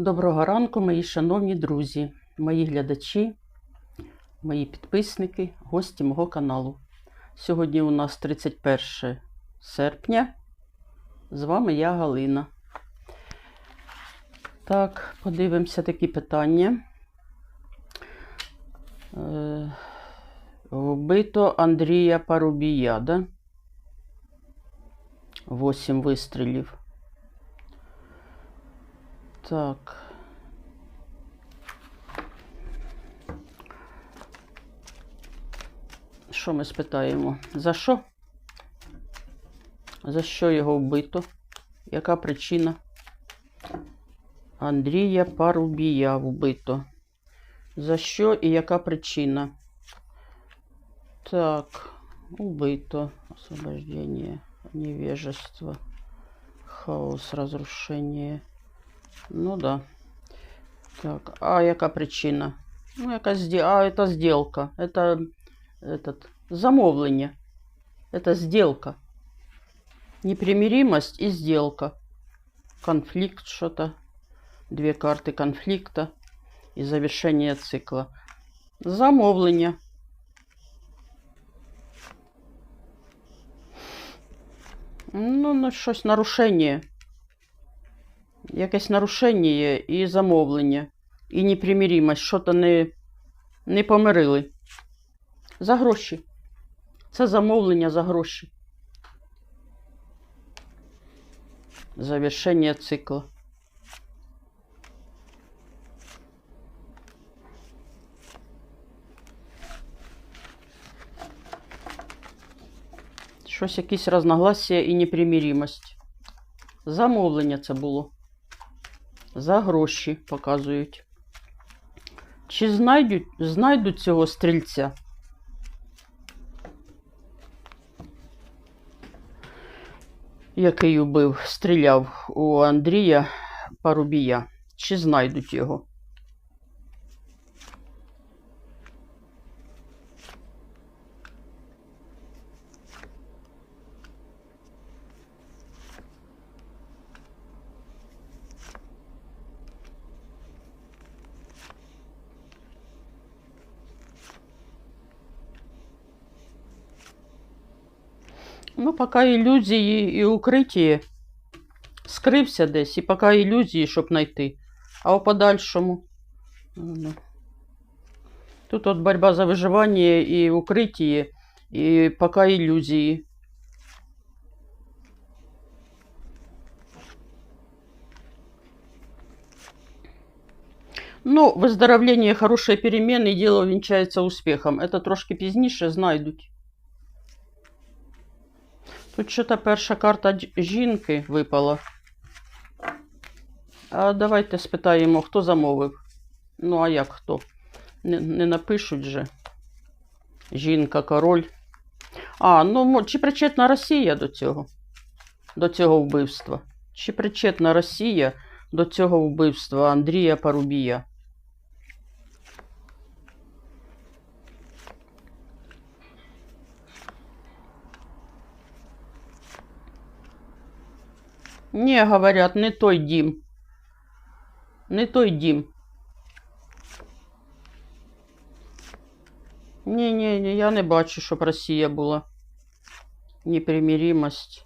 Доброго ранку, мої шановні друзі, мої глядачі, мої підписники, гості мого каналу. Сьогодні у нас 31 серпня. З вами я Галина. Так, подивимося такі питання. Е, Вбито Андрія Парубія, да? 8 вистрілів. Так. Що ми спитаємо? За що? За що його вбито? Яка причина? Андрія Парубія вбито. За що і яка причина? Так, убито. Освобождение, невежество, хаос, разрушение. Ну да. Так, а яка причина? Ну, якась сде- А, это сделка. Это этот, замовлення. Это сделка. Непримиримость и сделка. Конфликт что-то. Две карты конфликта и завершение цикла. Замовлення. Ну, ну щось нарушення. Якесь нарушення і замовлення. І непримиримость. Що-то не, не помирили. За гроші. Це замовлення за гроші. Завершення цикла. Щось якісь розногласія і непримиримость. Замовлення це було. За гроші показують. Чи знайдуть, знайдуть цього стрільця? Який убив, стріляв у Андрія Парубія. Чи знайдуть його? Ну, поки ілюзії і укриті. Скрився десь, і поки ілюзії, щоб знайти. А у подальшому. ну, Тут от боротьба за виживання і укриття, і поки ілюзії. Ну, выздоровление, хорошие перемены, и дело венчается успехом. Это трошки пізніше знайдуть. Тут що-то перша карта жінки випала. А давайте спитаємо, хто замовив. Ну, а як хто? Не, не напишуть же. Жінка, король. А, ну чи причетна Росія до цього? До цього вбивства? Чи причетна Росія до цього вбивства Андрія Парубія? Не, говорят, не той дім. Не той дім. Ні, ні, ні, я не бачу, щоб Росія була. Непримиримость.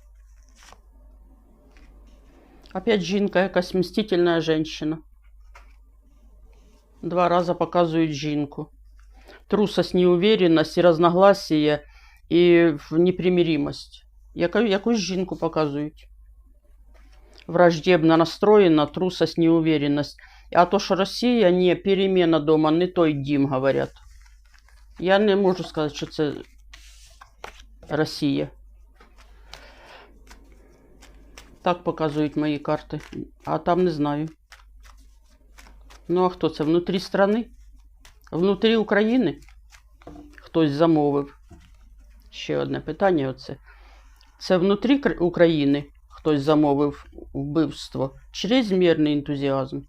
Опять жінка, якась мстительна женщина. Два рази показують жінку. Трусость, неуверенность, і разногласия, і в непримиримость. Яку, якусь жінку показують. Враждебно настроєна, трусость, неуверенность. А то, що Росія, не, перемена дома, не той дім, говорять. Я не можу сказати, що це Росія. Так показують мої карти. А там не знаю. Ну, а хто це? Внутрі страни? Внутрі України? Хтось замовив. Ще одне питання оце. Це внутрі Кр- України хтось замовив вбивство. Чрезмірний ентузіазм.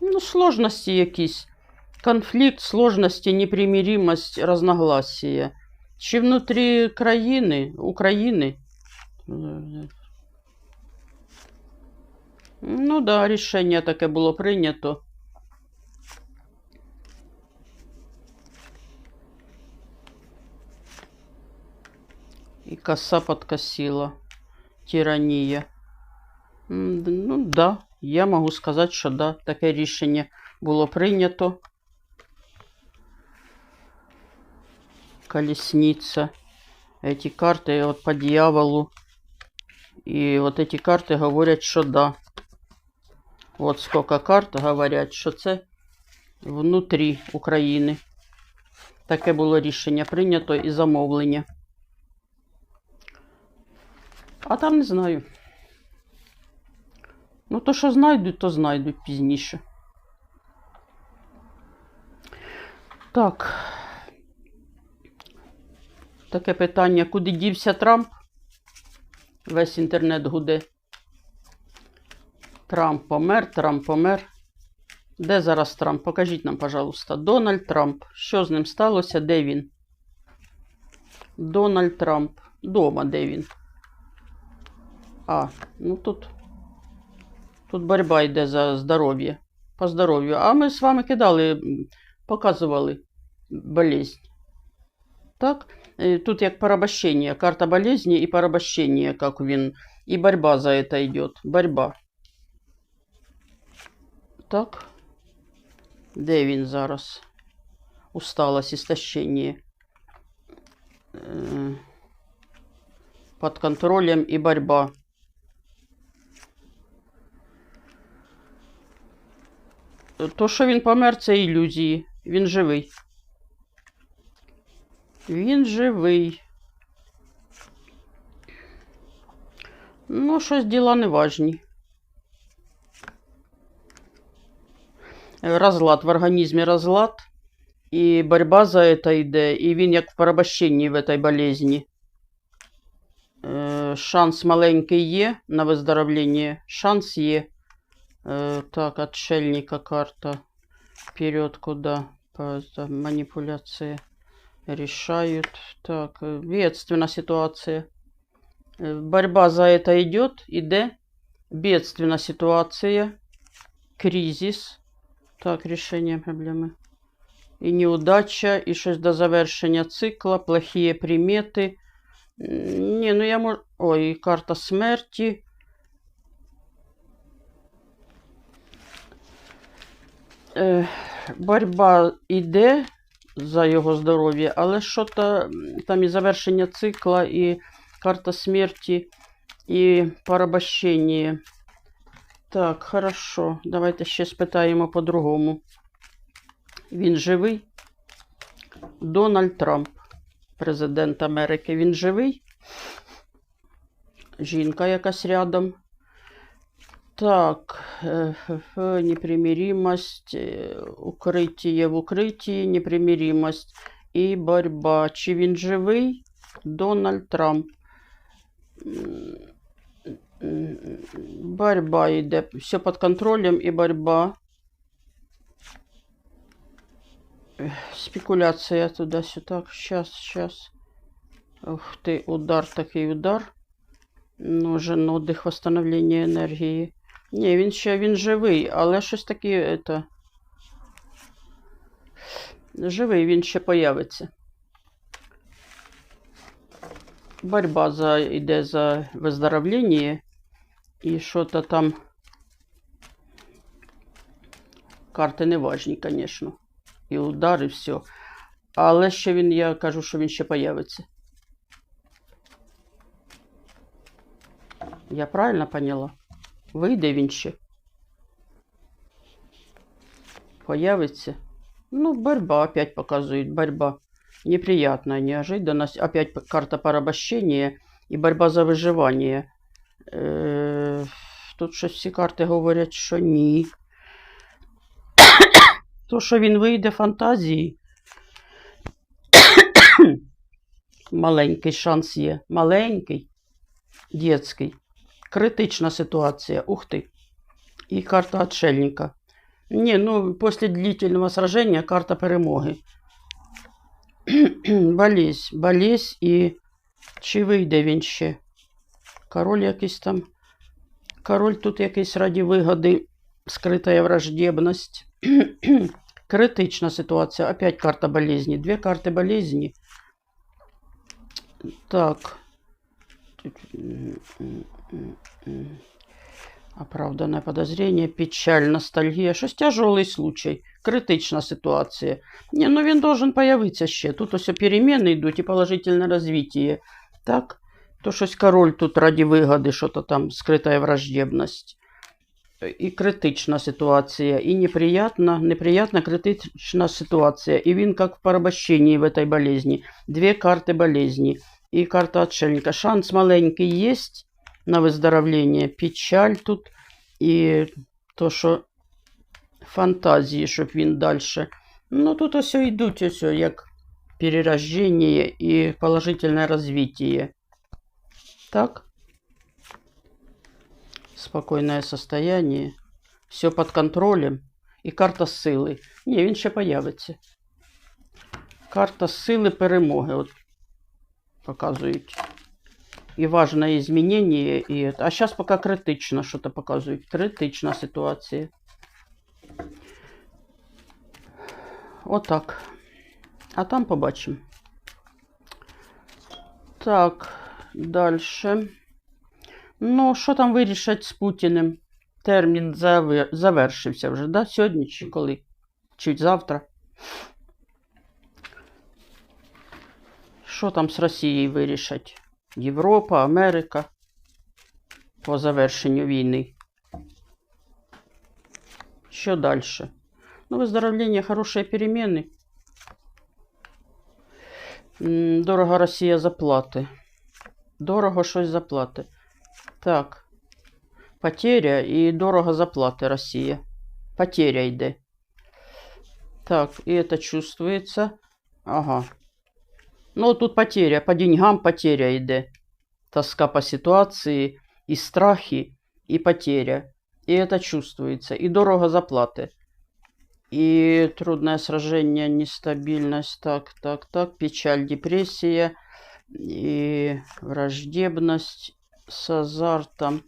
Ну, сложності якісь. Конфликт, сложности, непримиримость, разногласия. Чи внутрі країни, України? Е, Ну да, рішення таке було прийнято. І коса подкосила. Тирания. М, д- Ну да, я можу сказати, що да, таке рішення було прийнято. Колесница. Эти карты вот по дьяволу. И вот эти карты говорят, що да. Вот сколько карт говорять, що це внутрі України. Таке було рішення прийнято і замовлення. А там не знаю. Ну, то, що знайдуть, то знайдуть пізніше. Так. Таке питання, куди дівся Трамп? Весь інтернет гуде. Трамп помер, Трамп помер. Де зараз Трамп? Покажіть нам, пожалуйста. Дональд Трамп. Що з ним сталося? Де він? Дональд Трамп. Дома, де він? А, ну тут. Тут боротьба йде за здоров'я. По здоров'ю. А ми з вами кидали, показували болезнь. Так? Е, Тут як порабощення. Карта болезни і порабощення, як він. І борьба за это йде. Борьба. Так. Де він зараз? Усталость, истощение. Е, Под контролем і борьба. То, що він помер, це ілюзії. Він живий. Він живий. Ну, щось діла неважні. Розлад в організмі розлад. І боротьба за это йде, і він як в порабощенні в этой болезні. Е, шанс маленький є на виздоровлення. Шанс є. Э, так, отшельника карта. Вперед куда? По, там, манипуляции решают. Так, э, бедственная ситуация. Э, Борьба за это идет. Иде. Бедственная ситуация. Кризис. Так, решение проблемы. І неудача, і щось до завершення цикла, плохі примети. Ні, ну я можу. Ой, і карта смерті. Е, боротьба йде за його здоров'я, але що то там і завершення цикла, і карта смерті, і порабощення. Так, хорошо. Давайте ще спитаємо по-другому. Він живий? Дональд Трамп, президент Америки. Він живий? Жінка якась рядом. Так, ф- непримиримость, э, укриття в укритті, непримиримость і боротьба. Чи він живий? Дональд Трамп. М, Борьба йде. Все під контролем і борьба. Спекуляція туди-сюди. Так, щас, щас. Ух ти, удар, такий удар. Нужен отдих, восстановлення енергії. Ні, він ще він живий, але щось таке. Это... Живий, він ще появиться. Борьба за, йде за виздоровлення. І що-то там. Карти не важні, звісно. І удар, і все. Але ще він, я кажу, що він ще появиться. Я правильно поняла? Вийде він ще. Появится. Ну, борьба опять показывает. Борьба. Неприятная неожиданность. Опять карта порабощения и борьба за выживание. Е, Тут щось всі карти говорять, що ні. То, що він вийде фантазії. Маленький шанс є. Маленький. Дєцький. Критична ситуація. Ух ти. І карта отшельника. Не, ну, после длительного сражения карта перемоги. болезнь, болезнь і чи вийде він ще? Король якийсь там. Король тут якийсь раді вигоди, скрита враждебність. Критична ситуація. Опять карта болезни. Дві карти болезни. Так. Оправданное подозрение, печаль, ностальгія. Щось тяжелий случай, критична ситуація. Ні, ну він должен появитися ще. Тут ось переміни йдуть і положительне розвиття. Так? То щось король тут раді вигоди, що то там скрита враждебність. І критична ситуація, і неприятна, неприятна критична ситуація. І він як в порабощенні в этой болезни. Дві карти болезни. І карта отшельника. Шанс маленький є на виздоровлення. Печаль тут. І то, що фантазії, щоб він далі. Ну, тут ось йдуть ось як перерождення і положительне розвиття. Так? Спокойное состояние. Все под контролем. І карта сили. Ні, він ще появиться. Карта сили перемоги. От показують. І важне змінення. І... А зараз поки критично що то показують. Критична ситуація. Отак. А там побачимо. Так, далі. Ну, що там вирішать з Путіним? Термін завер... завершився вже, да? Сьогодні чи коли? Чи завтра? Що там з Росією вирішать? Європа, Америка по завершенню війни. Що далі? Ну, выздоровление, хорошие перемены. М, Дорого Росія заплати. Дорого щось заплати. Так. Потеря і дорого заплати Росія. Потеря йде. Так, і это чувствуется. Ага. Ну, тут потеря. По деньгам потеря йде. Тоска по ситуації, і страхи, і потеря. І это чувствуется. І дорого заплати. И трудное сражение, нестабильность, так, так, так, печаль, депрессия и враждебность с азартом,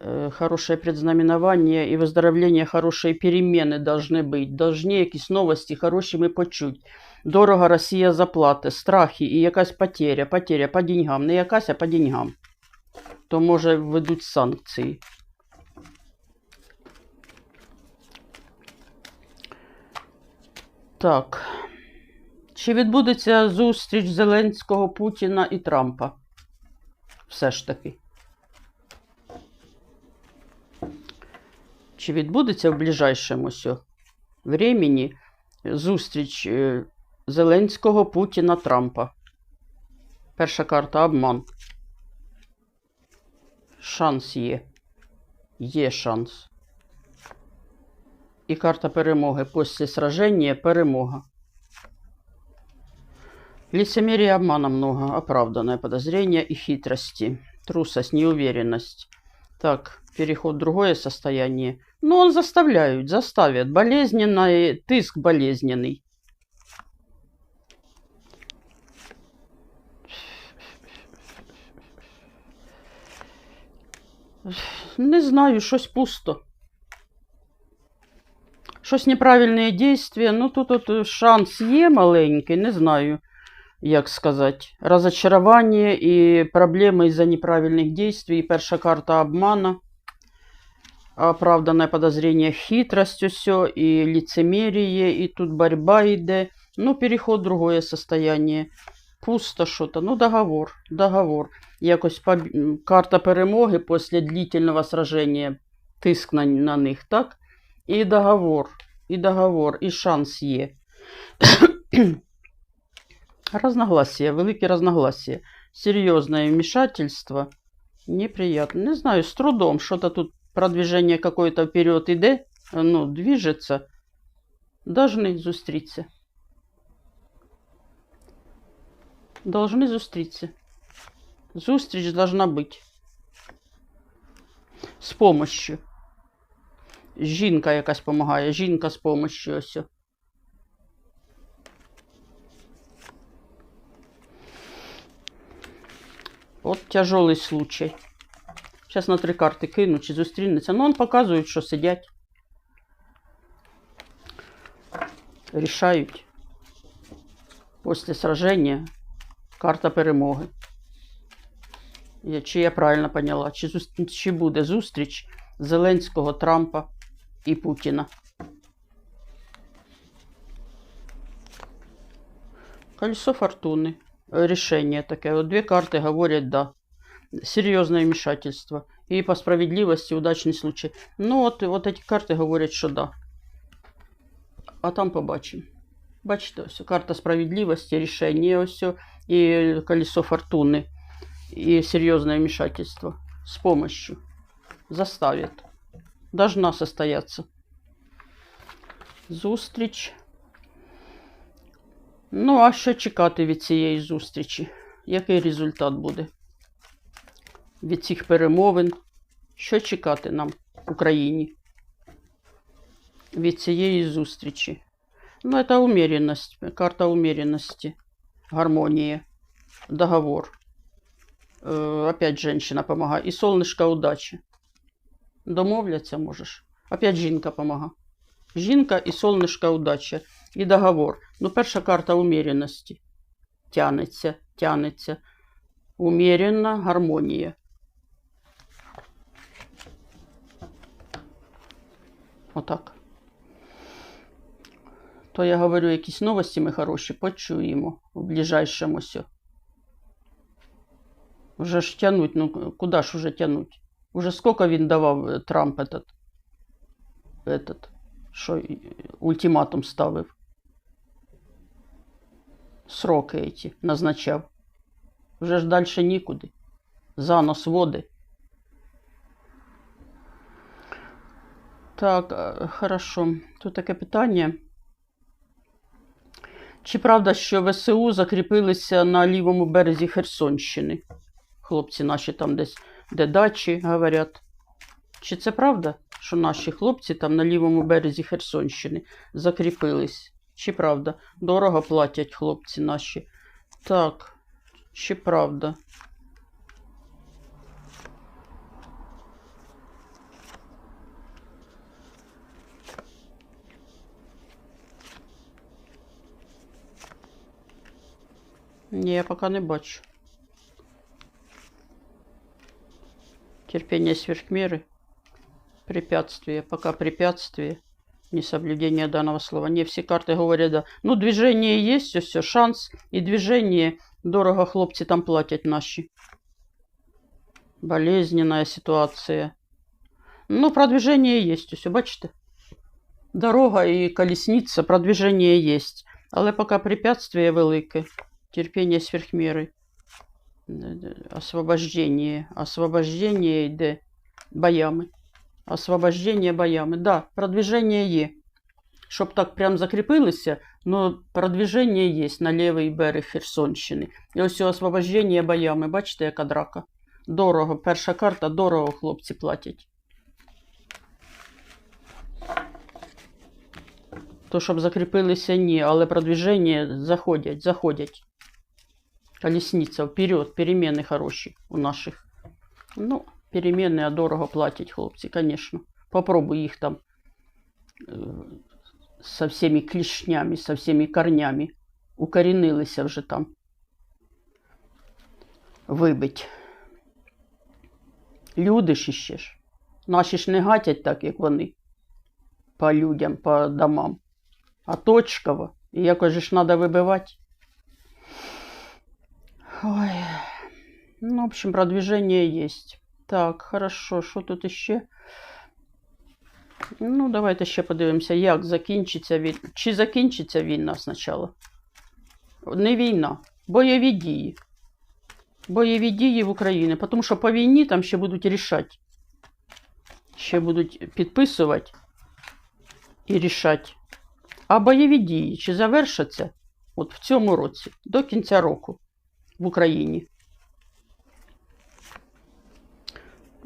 э, хорошее предзнаменование и выздоровление, хорошие перемены должны быть. Должны якісь новості хороші ми почуть. Дорого Росія заплати, страхи і якась потеря, потеря по деньгам. Не якась, а по деньгам. То може введуть санкції. Так. Чи відбудеться зустріч Зеленського, Путіна і Трампа? Все ж таки. Чи відбудеться в ближайшому времені зустріч е, Зеленського, Путіна, Трампа? Перша карта обман. Шанс є. Є шанс. І карта перемоги. Після сраження перемога. Лицемерия обмана много, оправданное подозрение и хитрости, трусость, неуверенность. Так, переход в другое состояние. Ну, он заставляют, заставят. Болезненный, тыск болезненный. Не знаю, щось пусто. Щось неправильне дійство. Ну, тут от шанс є маленький, не знаю, як сказати. Розочарування і проблеми із-за неправильних дій. Перша карта обмана. Оправданное подозрение, хитрость все, и лицемерие, и тут борьба йде. Ну, переход в другое состояние. Пусто что-то. Ну, договор, договор. Якось поб... карта перемоги після длительного сражения. Тиск на, на них, так? І договор, і договор, і шанс є. разногласия, великі разногласия. Серьезное вмешательство. Неприятно. Не знаю, с трудом. Что-то тут продвижение какое-то вперед иде. Ну, движется. Должны зустріться. Должны зустріться. Зустріч должна быть. С помощью. жінка якась допомагає, жінка з помощью ось. От тяжелий случай. Зараз на три карти кину, чи зустрінеться. Ну, он показують, що сидять. Рішають. Після сраження карта перемоги. Я- Чи я правильно поняла? Чи, чи буде зустріч Зеленського, Трампа і Путіна? Колесо фортуны. Э, Решение такое. Вот две карты говорят «да». Серьезное вмешательство. И по справедливости удачный случай. Ну вот, вот эти карты говорят, что да. А там побачимо. Бачите, ось карта справедливости, рішення ось, і колесо фортуни, і серйозне вмешательство з помощью. Заставит. Должна состояться. Зустріч. Ну, а що чекати від цієї зустрічі? Який результат буде? Від цих перемовин? Що чекати нам, Україні? Від цієї зустрічі? Ну, это умеренность, карта умеренности, гармонии, договор. Э, опять женщина помогает. И солнышко удачи. Домовляться можеш. Опять жінка помага. Жінка і солнышко удачі. І договор. Ну, перша карта умеренності. Тянеться, тянеться. Умеренна гармонія. Отак. То я говорю, якісь новості ми хороші почуємо в ближайшому сьо. Уже ж тянуть, ну куди ж уже тянуть? Уже скільки він давав е, Трамп этот, этот, що ультиматум ставив? Сроки эти назначав. Вже ж далі нікуди. Занос води. Так, е, хорошо. Тут таке питання. Чи правда, що ВСУ закріпилися на лівому березі Херсонщини? Хлопці наші там десь, де дачі, говорять. Чи це правда, що наші хлопці там на лівому березі Херсонщини закріпились? Чи правда? Дорого платять хлопці наші. Так, чи правда? Ні, я поки не бачу. Терпение сверх меры. Препятствие. Пока препятствие. Несоблюдение данного слова. Не все карты говорят, да. Ну, движение есть, все, все, шанс. И движение. Дорого хлопці там платять наші. Болезненная ситуация. Ну, продвижение есть, все, бачите? Дорога і колесниця, продвижение есть. Але поки препятствие велике. Терпение сверхмеры. Освобождение. Освобождение йде боями. Освобождение боями. Да, продвижение є. Щоб так прям закріпилися, но продвиження є на лівий берег Херсонщини. І ось освобождення боями. Бачите, яка драка? Дорого. Перша карта, дорого хлопці платять. То, щоб закріпилися, ні, але продвиження заходять, заходять. Колесниця вперед, перемены хороші у наших. Ну, перемены, а дорого платять хлопці, конечно. Попробуй їх там э, со всеми клешнями, со всеми корнями. Укорінилися вже там. Вибить. Люди ж іще ж. Ж не гатять так, як вони. По людям, по домам. А точково. І якось ж треба вибивати. Ой. Ну, в общем, продвижение есть. Так, хорошо, що тут іще? Ну, давайте ще подивимося, як закінчиться війна. Чи закінчиться війна спочатку? Не війна, бойові дії. Бойові дії в Україні. Тому що по війні там ще будуть рішати. Ще будуть підписувати і рішати. А бойові дії чи завершаться от в цьому році, до кінця року в Україні.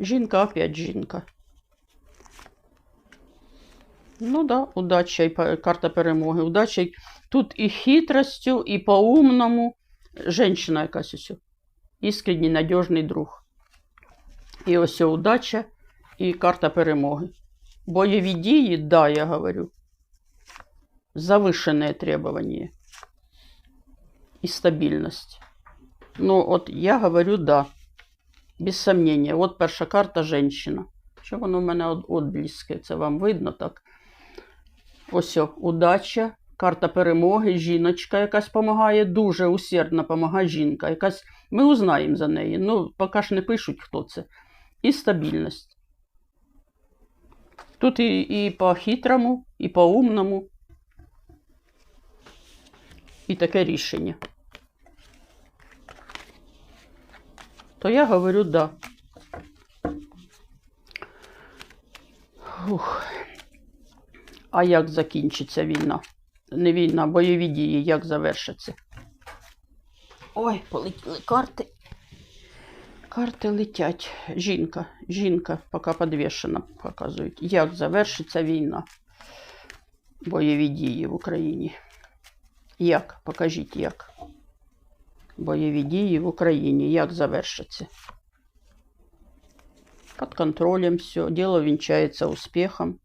Жінка, опять жінка. Ну да, удача і карта перемоги. Удача. Тут і хитростю, і по-умному. Женщина якась ось. Іскренній, надіжний друг. І ось удача і карта перемоги. Бойові дії, да, я говорю. Завышенные требования. И стабильность. Ну, от я говорю да. Без сомнения. От перша карта женщина. Що воно в мене от, отбліски? Це вам видно так? Ось удача, карта перемоги, жіночка якась допомагає, дуже усердно допомагає жінка. Якась, ми узнаємо за неї. Ну, поки ж не пишуть, хто це. І стабільність. Тут і, і по-хитрому, і по-умному. І таке рішення. То я говорю да. Ух. А як закінчиться війна? Не війна, бойові дії, як завершаться? Ой, полетіли карти. Карти летять. Жінка, жінка, поки підвішена, показують. Як завершиться війна? Бойові дії в Україні. Як? Покажіть як. Бойові дії в Україні. Як завершиться? Под контролем все. Дело венчается успехом.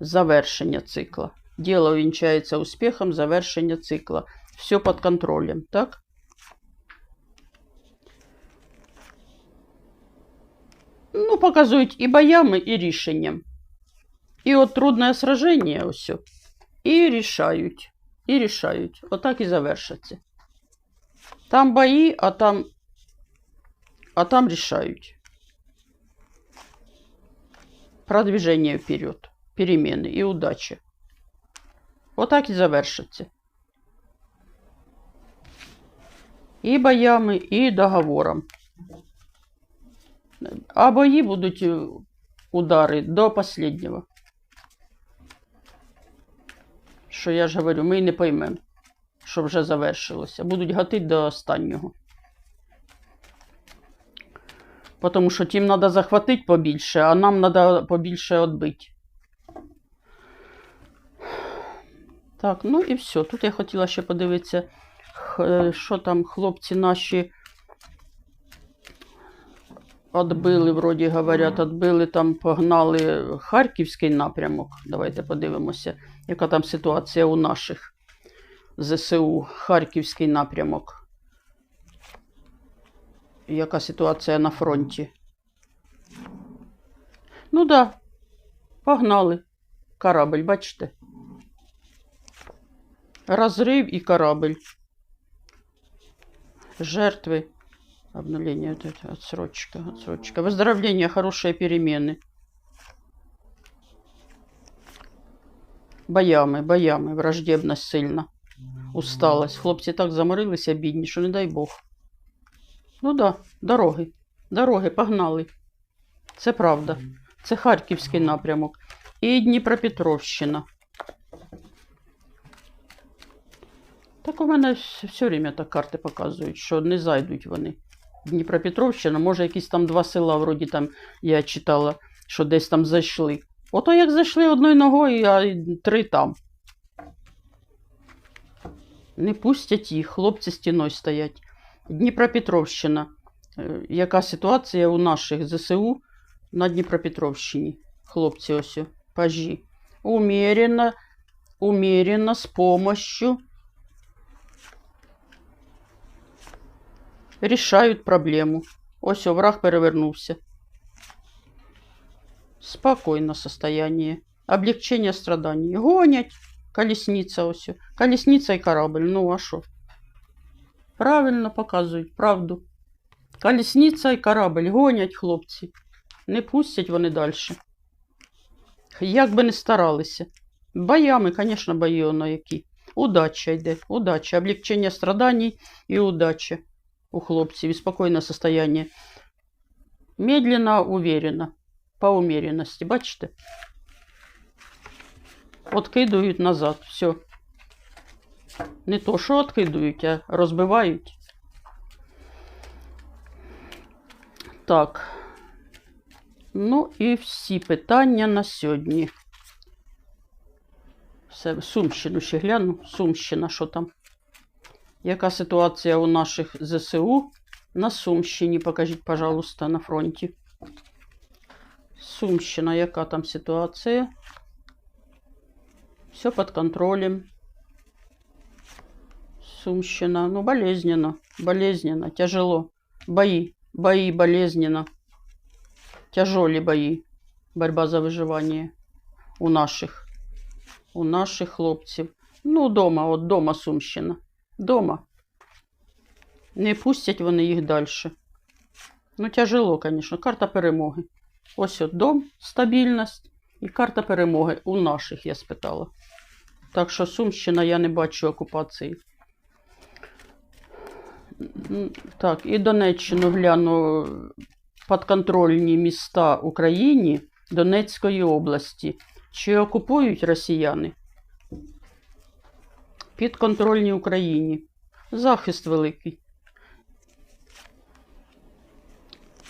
Завершення цикла. Дело венчается успехом, завершення цикла. Все под контролем, так? Ну, показують і боями, і рішенням. І от трудне сраження ось. І рішають. І рішають. Отак і завершаться. Там бої, а там. А там рішають. Продвижение вперед. Перемены и удачи. Отак і завершиться. І боями, і договором. А бої будуть е, удари до последнего. Що я ж говорю, ми не поймемо, що вже завершилося. Будуть гатити до останнього. Тому що тим треба захватити побільше, а нам треба побільше відбити. Так, ну і все. Тут я хотіла ще подивитися, що там хлопці наші Отбили, вроді говорять, отбили там, погнали Харківський напрямок. Давайте подивимося, яка там ситуація у наших ЗСУ, Харківський напрямок. Яка ситуація на фронті? Ну да, погнали. Корабль, бачите? Розрив і корабль. Жертви. Обнуление, вот это, отсрочка, отсрочка. Выздоровление, хорошие перемены. Боями, боями, враждебність сильна. Усталость. Хлопці так заморилися, бідні, що не дай Бог. Ну да, дороги. Дороги, погнали. Це правда. Це Харківський напрямок. І Дніпропетровщина. Так у мене все время так карти показують, що не зайдуть вони. Дніпропетровщина, може, якісь там два села, вроді там я читала, що десь там зайшли. Ото як зайшли одною ногою, а три там. Не пустять їх, хлопці стіною стоять. Дніпропетровщина. Е, Яка ситуація у наших ЗСУ на Дніпропетровщині? Хлопці ось, пажі. Умеренно, умеренно, з помощью. Рішають проблему. Ось враг перевернувся. Спокойно состояние. Облегчение страданий. Гонять. Колесниця ось. о. Колесниця і корабль. Ну, а що? Правильно показують, правду. Колесниця і корабль. Гонять хлопці. Не пустять вони далі. Як би не старалися. Боями, звісно, бої які. Удача йде. Удача. Облегчення страданий і удача у хлопців і спокійне состояние. Медленно, уверенно. По умеренности, бачите? Откидують назад. Все. Не то, що откидують, а розбивають. Так. Ну і всі питання на сьогодні. Все, Сумщину ще гляну. Сумщина, що там? Яка ситуація у наших ЗСУ на Сумщині? Покажіть, пожалуйста, на фронті. Сумщина, яка там ситуація? Все під контролем. Сумщина, ну, болезненно, болезненно, тяжело. Бои, бои, болезненно. Тяжелі бої. Борьба за виживання у наших. У наших хлопців. Ну, дома, от дома Сумщина. Дома. Не пустять вони їх далі. Ну, тяжело, звісно. Карта перемоги. Ось от дом, стабільність і карта перемоги у наших, я спитала. Так що Сумщина я не бачу окупації. Так, і Донеччину гляну підконтрольні міста Україні Донецької області. Чи окупують росіяни? Підконтрольні Україні. Захист великий.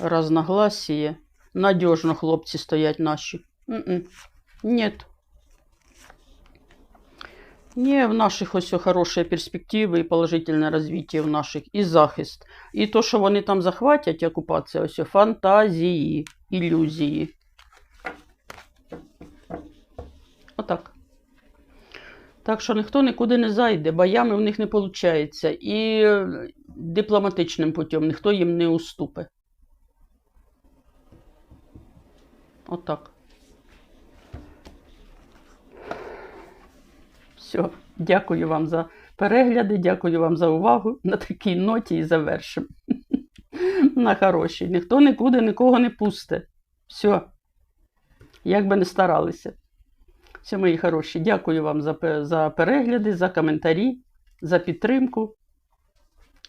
Разногласіє. Надіжно хлопці стоять наші. М-м. Нет. Не, в наших ось хороші перспективи і положительне розвиття в наших, і захист. І то, що вони там захватять, окупація, ось фантазії, ілюзії. Отак. Так що ніхто нікуди не зайде, боями в них не виходить. І е, дипломатичним путем ніхто їм не уступить. Отак. Все, дякую вам за перегляди, дякую вам за увагу. На такій ноті і завершимо. На хорошій. Ніхто нікуди нікого не пусте. Все. Як би не старалися. Все, мої хороші. Дякую вам за, за перегляди, за коментарі, за підтримку.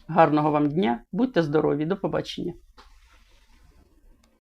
Гарного вам дня. Будьте здорові. До побачення.